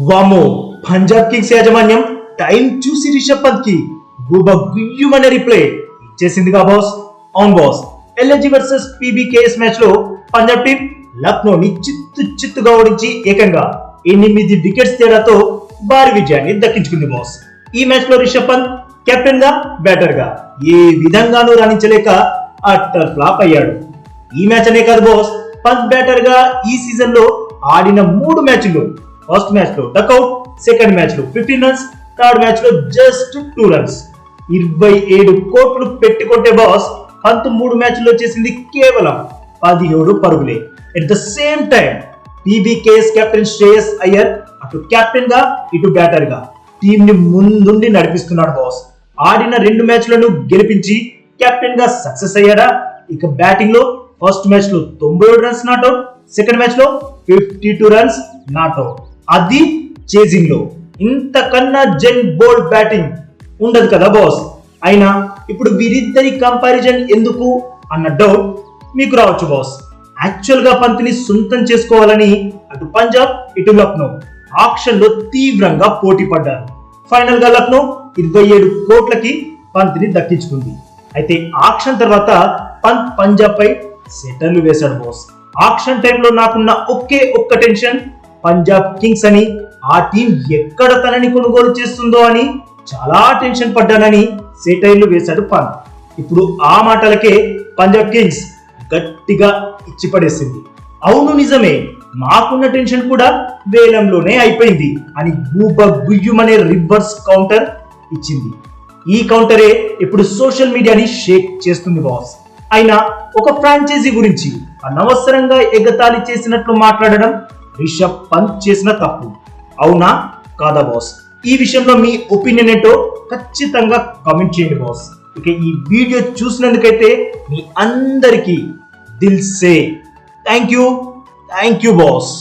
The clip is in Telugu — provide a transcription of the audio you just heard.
వామో పంజాబ్ కింగ్స్ యాజమాన్యం టైం చూసి రిషబ్ పంత్కి గుబ గుయ్యుమనే రిప్లై ఇచ్చేసిందిగా బాస్ అవును బాస్ ఎల్ఎజీ వర్సెస్ పీబీకేఎస్ మ్యాచ్లో పంజాబ్ టీం లక్నోని చిత్తు చిత్తుగా ఓడించి ఏకంగా ఎనిమిది వికెట్స్ తేడాతో భారీ విజయాన్ని దక్కించుకుంది బాస్ ఈ మ్యాచ్లో రిషబ్ పంత్ కెప్టెన్గా బ్యాటర్గా ఏ విధంగానూ రాణించలేక అట్టర్ ఫ్లాప్ అయ్యాడు. ఈ మ్యాచ్ అనే కాదు బాస్ పంత్ బ్యాటర్గా ఈ సీజన్లో ఆడిన మూడు మ్యాచ్లు ఫస్ట్ మ్యాచ్లో డకౌట్ సెకండ్ మ్యాచ్లో ఫిఫ్టీన్ రన్స్ థర్డ్ మ్యాచ్లో జస్ట్ టూ రన్స్ ఇరవై ఏడు కోట్లు పెట్టుకుంటే బాస్ పంత్ మూడు మ్యాచ్ల్లో చేసింది కేవలం పదిహేడు పరుగులే. At the same time PBKS captain Shreyas Iyer అటు కెప్టెన్గా ఇటు బ్యాటర్గా టీం ని ముందుండి నడిపిస్తున్నాడు బాస్ ఆడిన రెండు మ్యాచ్లను గెలిపించి కెప్టెన్గా సక్సెస్ అయ్యాడా? ఇక బ్యాటింగ్లో ఫస్ట్ మ్యాచ్లో తొంభై ఏడు రన్స్ నాట్అవుట్ సెకండ్ మ్యాచ్లో fifty two runs not out అది చేజింగ్లో ఇంతకన్నా జెన్ బోల్డ్ బ్యాటింగ్ ఉండదు కదా బాస్? అయినా ఇప్పుడు వీరిద్దరి కంపారిజన్ ఎందుకు అన్న డౌట్ మీకు రావచ్చు బాస్. యాక్చువల్గా పంత్ని సొంతం చేసుకోవాలని అటు పంజాబ్ ఇటు లక్నో ఆక్షన్లో తీవ్రంగా పోటీ పడ్డారు. ఫైనల్గా లక్నో ఇరవై ఏడు కోట్లకి పంత్ని దక్కించుకుంది. అయితే ఆక్షన్ తర్వాత పంత్ పంజాబ్ పై సెటర్లు వేశాడు బాస్. ఆక్షన్ టైంలో నాకున్న ఒకే ఒక్క టెన్షన్ పంజాబ్ కింగ్స్ అని ఆ టీం ఎక్కడ తనని కొనుగోలు చేస్తుందో అని చాలా టెన్షన్ పడ్డానని సెటైర్లు వేశాడు పంత్. ఇప్పుడు ఆ మాటలకే పంజాబ్ కింగ్స్ గట్టిగా ఇచ్చిపడేసింది. అవును నిజమే మాకున్న టెన్షన్ కూడా వేలంలోనే అయిపోయింది అని గూబ గుయ్యుమనే రివర్స్ కౌంటర్ ఇచ్చింది. ఈ కౌంటరే ఇప్పుడు సోషల్ మీడియాని షేక్ చేస్తుంది బాస్. అయినా ఒక ఫ్రాంచైజీ గురించి అనవసరంగా ఎగతాళి చేసినట్లు మాట్లాడడం రిషబ్ పంత్ చేసిన తప్పు. అవునా? కాదా బాస్ ఈ విషయంలో మీ ఒపీనియన్ ఏంటో ఖచ్చితంగా కామెంట్ చేయండి బాస్ ఇక ఈ వీడియో చూసినందుకైతే మీ అందరికీ దిల్ సే. Thank you thank you boss